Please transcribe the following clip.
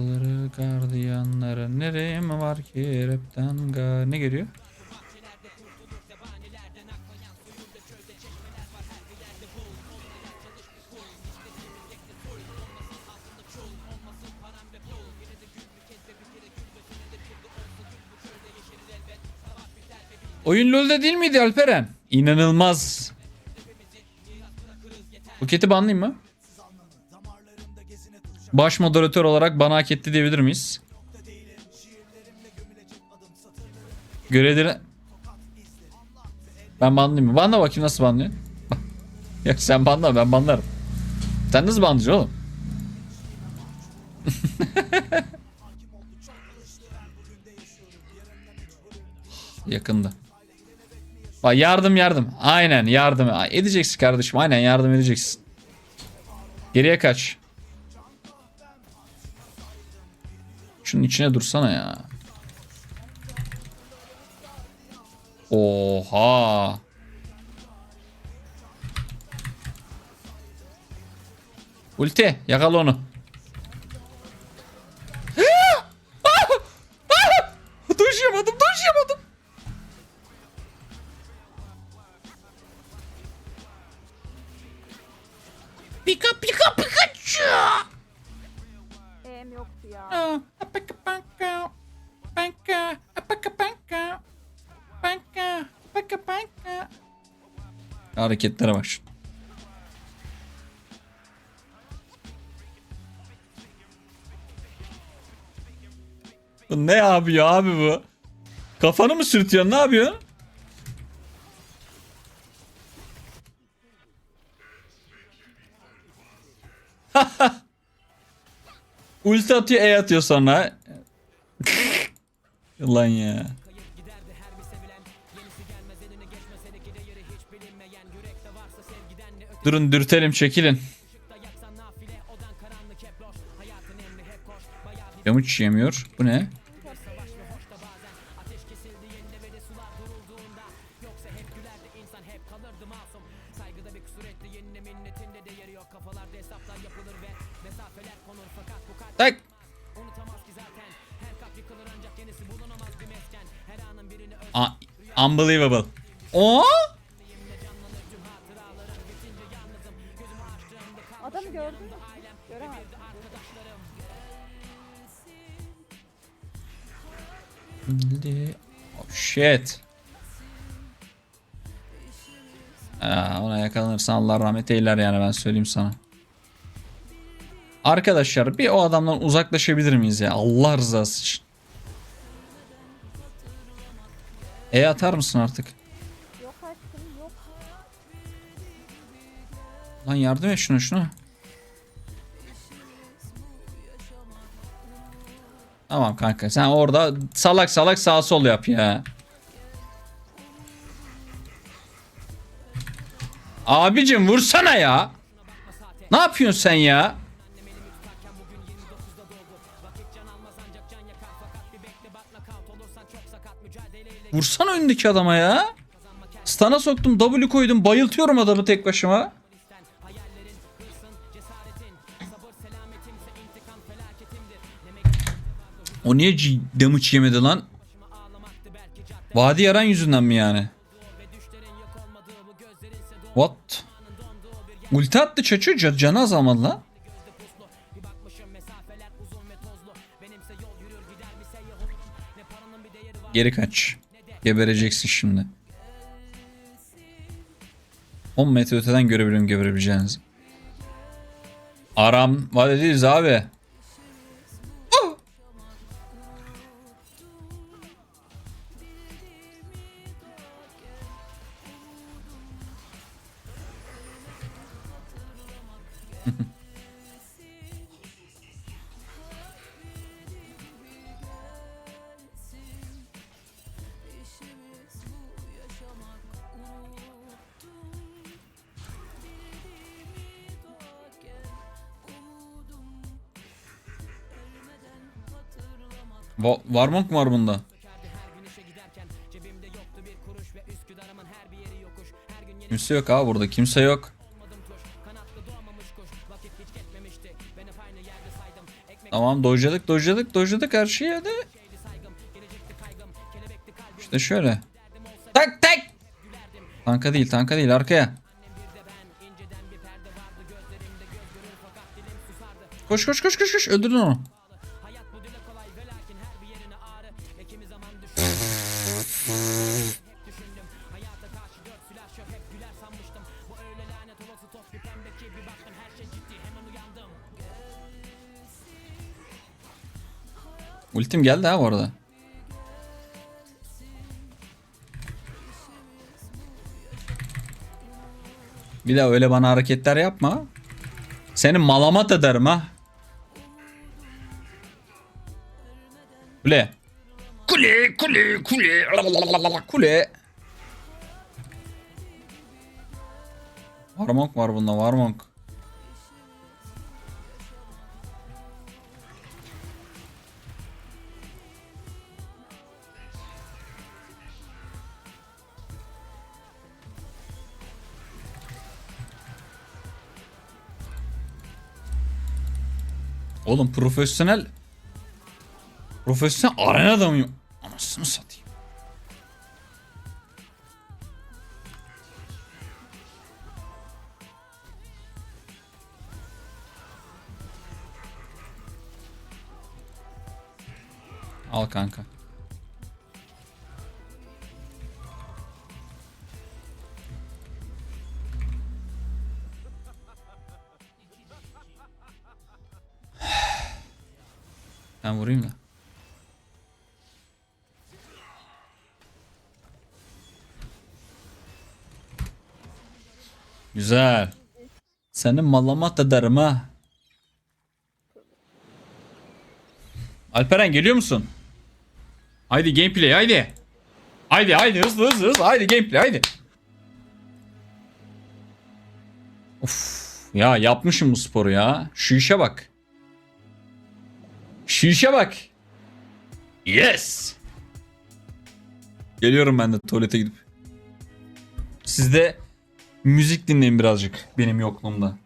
Kutuları, gardiyanları nereye mi var ki rapten ga... Ne geliyor? Oyun LoL'de değil miydi Alperen? İnanılmaz. Buket'i banlayayım mı? Baş moderatör olarak bana hak etti diyebilir miyiz? Görevleri... Ben banlayayım mı? Banla bakayım nasıl banlıyor. ya sen banla ben banlarım. Sen nasıl banlayacaksın oğlum? Yakında. Bak yardım yardım. Aynen yardım edeceksin kardeşim. Aynen yardım edeceksin. Geriye kaç. Şunun içine dursana ya. Oha. Ulti yakala onu. Doşuyamadım doşuyamadım. Pika pika Pikachu. Em yoktu ya. Pika pika pika pika pika pika pika pika Hareketlere bak. Bu ne yapıyor abi bu? Kafanı mı sürtüyorsun? Ne yapıyorsun? Ulti atıyor, E atıyor sonra. Ulan ya. Durun dürtelim çekilin. Yamuç yemiyor. Bu ne? Tak. A- unbelievable. O? Adamı gördün mü? Göremedim. Oh, shit. Aa, ona yakalanırsan Allah rahmet eyler yani ben söyleyeyim sana. Arkadaşlar bir o adamdan uzaklaşabilir miyiz ya Allah rızası için. E atar mısın artık? Yok aşkım yok. Lan yardım et şuna şuna. Tamam kanka sen orada salak salak sağ sol yap ya. Abicim vursana ya. Ne yapıyorsun sen ya? Vursana önündeki adama ya. Stana soktum W koydum bayıltıyorum adamı tek başıma. O niye damage yemedi lan? Vadi yaran yüzünden mi yani? What? Ulti attı ca- canı azalmadı lan. Geri kaç. Gebereceksin şimdi. 10 metre öteden görebilirim geberebileceğinizi. Aram var değiliz abi. Va- Varmonk mu var bunda? Kimse yok abi burada kimse yok. Tamam dojladık dojladık dojladık her şeyi hadi. İşte şöyle. Tak tak. Tanka değil tanka değil arkaya. Koş koş koş koş koş öldürdün onu. Ultim geldi ha bu arada. Bir daha öyle bana hareketler yapma. Seni malamat ederim ha. Kule. Kule, kule, kule. Kule. Varmonk var bunda, Varmonk. Oğlum profesyonel Profesyonel arena adamıyım. Anasını satayım. Al kanka. Ben vurayım da. Güzel. Seni malamat ederim ha. Alperen geliyor musun? Haydi gameplay haydi. Haydi haydi hızlı hızlı hızlı haydi gameplay haydi. Of ya yapmışım bu sporu ya. Şu işe bak. Şu işe bak. Yes. Geliyorum ben de tuvalete gidip. Siz de müzik dinleyin birazcık benim yokluğumda.